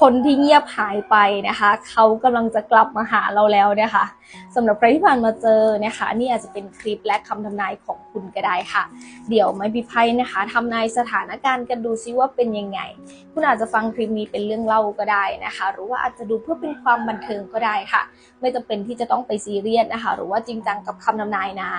คนที่เงียบหายไปนะคะเขากำลังจะกลับมาหาเราแล้วนะคะสำหรับใครที่ผ่านมาเจอนะคะนี่อาจจะเป็นคลิปและคำทำนายของคุณก็ได้ค่ะ เดี๋ยวไม่พิไพ่นะคะทำนายสถานการณ์กันดูซิว่าเป็นยังไง คุณอาจจะฟังคลิปนี้เป็นเรื่องเล่าก็ได้นะคะ หรือว่าอาจจะดูเพื่อเป็นความบันเทิงก็ได้ค่ะ ไม่จำเป็นที่จะต้องไปซีเรียสนะคะ หรือว่าจริงจังกับคำทำนายนะ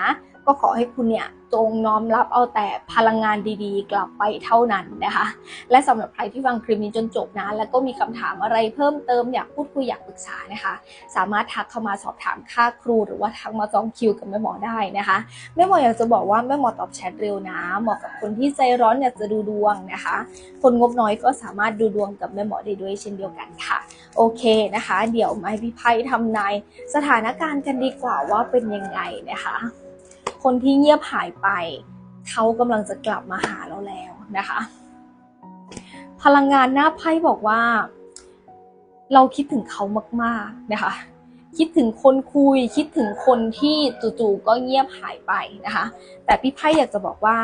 ก็ขอให้คุณเนี่ยจงน้อมรับเอาแต่พลังงานดีๆ กลับไปเท่านั้นนะคะ และสำหรับใครที่ฟังคลิปนี้จนจบนะ แล้วก็มีคำถามอะไรเพิ่มเติมอยากพูดคุยอยากปรึกษานะคะ สามารถทักเข้ามาสอบถามค่าครู หรือว่าทักมาจองคิวกับแม่หมอได้นะคะแม่หมออยากจะบอกว่าแม่หมอตอบแชทเร็วนะเหมาะกับคนที่ใจร้อนอยากจะดูดวงนะคะ คนงบน้อยก็สามารถดูดวงกับแม่หมอได้ด้วยเช่นเดียวกันค่ะ โอเคนะคะ เดี๋ยวมาพี่ไพ่ทำนายสถานการณ์กันดีกว่าว่าเป็นยังไงนะคะ คนที่เงียบหายไป เขากำลังจะกลับมาหาเราแล้วนะคะ พลังงานหน้าไพ่บอกว่า เราคิดถึงเขามากๆนะคะ คิดถึงคนคุย คิดถึงคนที่จู่ๆก็เงียบหายไปนะคะ แต่พี่ไพ่อยากจะบอกว่า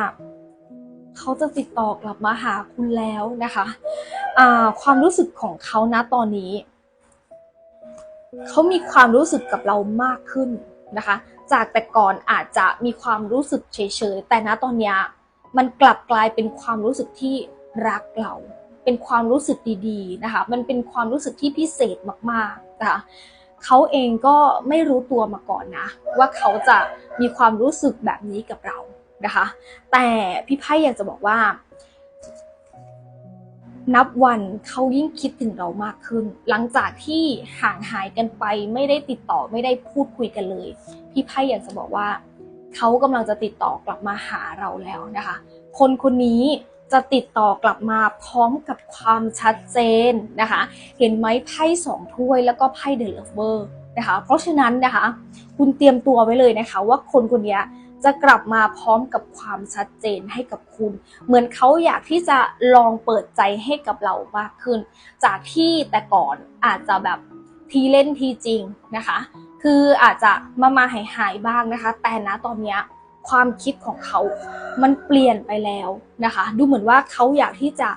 เขาจะติดต่อกลับมาหาคุณแล้วนะคะอ่าความรู้สึกของเขานะตอนนี้ เขามีความรู้สึกกับเรามากขึ้นนะคะ จากแต่ก่อนอาจจะมีความรู้สึกเฉยๆแต่ณตอนนี้มันกลับกลายเป็นความรู้สึกที่รักเรา เป็นความรู้สึกดีๆนะคะ มันเป็นความรู้สึกที่พิเศษมากๆนะคะเขาเองก็ไม่รู้ตัวมาก่อนนะ ว่าเขาจะมีความรู้สึกแบบนี้กับเรานะคะ แต่พี่ไพ่อยากจะบอกว่า นับวันเขายิ่งคิดถึงเรามากขึ้น หลังจากที่ห่างหายกันไปไม่ได้ติดต่อไม่ได้พูดคุยกันเลย พี่ไพ่อยากจะบอกว่า เขากำลังจะติดต่อกลับมาหาเราแล้วนะคะ คนคนนี้จะติดต่อกลับมาพร้อมกับความชัดเจนนะคะ เห็นไหมไพ่สองถ้วยแล้วก็ไพ่เดลเวอร์นะคะ เพราะฉะนั้นนะคะ คุณเตรียมตัวไว้เลยนะคะ ว่าคนคนนี้ จะกลับมาพร้อมกับความชัดเจนให้กับคุณ เหมือนเขาอยากที่จะลองเปิดใจให้กับเรามากขึ้น จากที่แต่ก่อนอาจจะแบบทีเล่นทีจริงนะคะ คืออาจจะมามาหายหายๆบ้างนะคะ แต่ณตอนนี้ความคิดของเขา มันเปลี่ยนไปแล้วนะคะ ดูเหมือนว่าเขาอยากที่จะ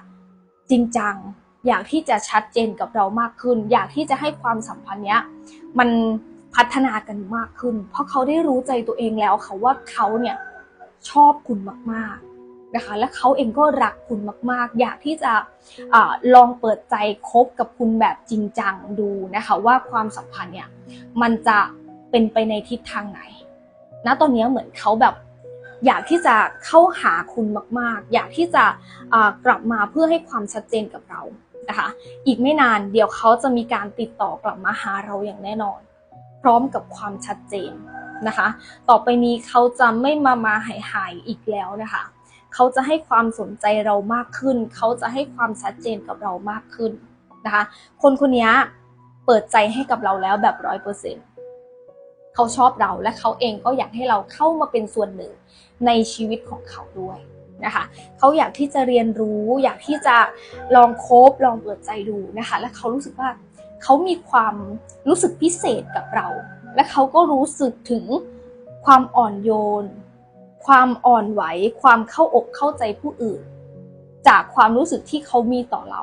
จริงจัง อยากที่จะชัดเจนกับเรามากขึ้น อยากที่จะให้ความสัมพันธ์เนี้ยมัน พัฒนากันมากขึ้น เพราะเขาได้รู้ใจตัวเองแล้วค่ะว่าเขาเนี่ยชอบคุณมากๆนะคะ และเขาเองก็รักคุณมาก ๆ อยากที่จะอาลองเปิดใจคบกับคุณแบบจริงจังดูนะคะ ว่าความสัมพันธ์เนี่ยมันจะเป็นไปในทิศทางไหนณตอนนี้เหมือนเขาแบบอยากที่จะเข้าหาคุณมาก ๆ อยากที่จะกลับมาเพื่อให้ความชัดเจนกับเรานะคะ อีกไม่นานเดี๋ยวเขาจะมีการติดต่อกลับมาหาเราอย่างแน่นอน ร้อมกับความชัดเจนนะคะ ต่อไปนี้เขาจะไม่มามาหายหายๆอีกแล้วนะคะ เขาจะให้ความสนใจเรามากขึ้น เขาจะให้ความชัดเจนกับเรามากขึ้นนะคะ คนคนนี้เปิดใจให้กับเราแล้วแบบร้อยเปอร์เซ็นต์เขาชอบเราและเขาเองก็อยากให้เราเข้ามาเป็นส่วนหนึ่งในชีวิตของเขาด้วยนะคะเขาอยากที่จะเรียนรู้ อยากที่จะลองคบลองเปิดใจดูนะคะ และเขารู้สึกว่า เขามีความรู้สึกพิเศษกับเรา และเขาก็รู้สึกถึงความอ่อนโยน ความอ่อนไหว ความเข้าอกเข้าใจผู้อื่น จากความรู้สึกที่เขามีต่อเรา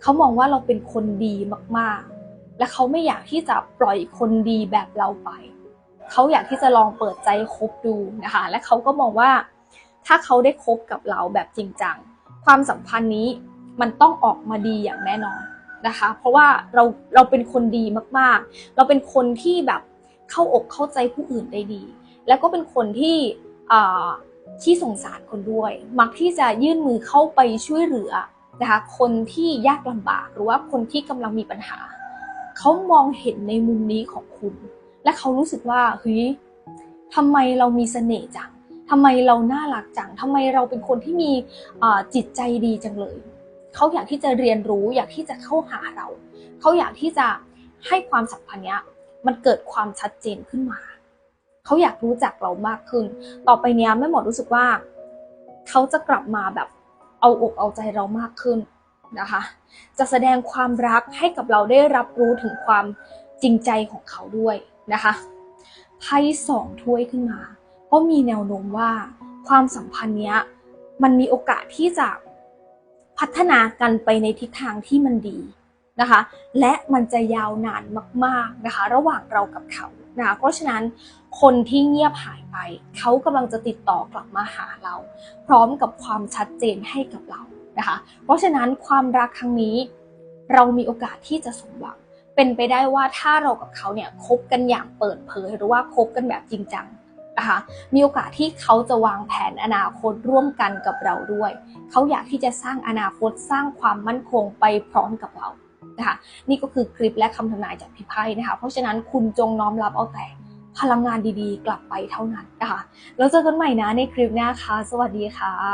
เขามองว่าเราเป็นคนดีมากๆ และเขาไม่อยากที่จะปล่อยคนดีแบบเราไป เขาอยากที่จะลองเปิดใจคบดูนะคะ และเขาก็มองว่า ถ้าเขาได้คบกับเราแบบจริงจัง ความสัมพันธ์นี้มันต้องออกมาดีอย่างแน่นอน นะคะ เพราะว่าเราเราเป็นคนดีมากๆ เราเป็นคนที่แบบเข้าอกเข้าใจผู้อื่นได้ดี แล้วก็เป็นคนที่ที่สงสารคนด้วย มักที่จะยื่นมือเข้าไปช่วยเหลือนะคะคนที่ยากลำบากหรือว่าคนที่กำลังมีปัญหา เขามองเห็นในมุมนี้ของคุณ และเขารู้สึกว่าเฮ้ยทำไมเรามีเสน่ห์จังทำไมเราน่ารักจังทำไมเราเป็นคนที่มีจิตใจดีจังเลย เขาอยากที่จะเรียนรู้อยากที่จะเข้าหาเรา เขาอยากที่จะให้ความสัมพันธ์เนี้ยมันเกิดความชัดเจนขึ้นมา เขาอยากรู้จักเรามากขึ้น ต่อไปเนี้ยแม่หมอรู้สึกว่า เขาจะกลับมาแบบเอาอกเอาใจเรามากขึ้นนะคะ จะแสดงความรักให้กับเราได้รับรู้ถึงความจริงใจของเขาด้วยนะคะไพ่สองถ้วยขึ้นมา ก็มีแนวโน้มว่าความสัมพันธ์เนี้ยมันมีโอกาสที่จะ พัฒนากันไปในทิศทางที่มันดีนะคะ และมันจะยาวนานมากๆนะคะ ระหว่างเรากับเขานะคะเพราะฉะนั้นคนที่เงียบหายไป เขากำลังจะติดต่อกลับมาหาเรา พร้อมกับความชัดเจนให้กับเรานะคะ เพราะฉะนั้นความรักครั้งนี้ เรามีโอกาสที่จะสมหวัง เป็นไปได้ว่าถ้าเรากับเขาเนี่ยคบกันอย่างเปิดเผยหรือว่าคบกันแบบจริงจัง นะคะ มีโอกาสที่เขาจะวางแผนอนาคตร่วมกันกับเราด้วย เขาอยากที่จะสร้างอนาคตสร้างความมั่นคงไปพร้อมกับเรานะคะนี่ก็คือคลิปและคำทำนายจากพี่ไพ่นะคะ เพราะฉะนั้นคุณจงน้อมรับเอาแต่พลังงานดีๆ กลับไปเท่านั้นนะคะแล้วเจอกันใหม่นะในคลิปหน้าค่ะ สวัสดีค่ะ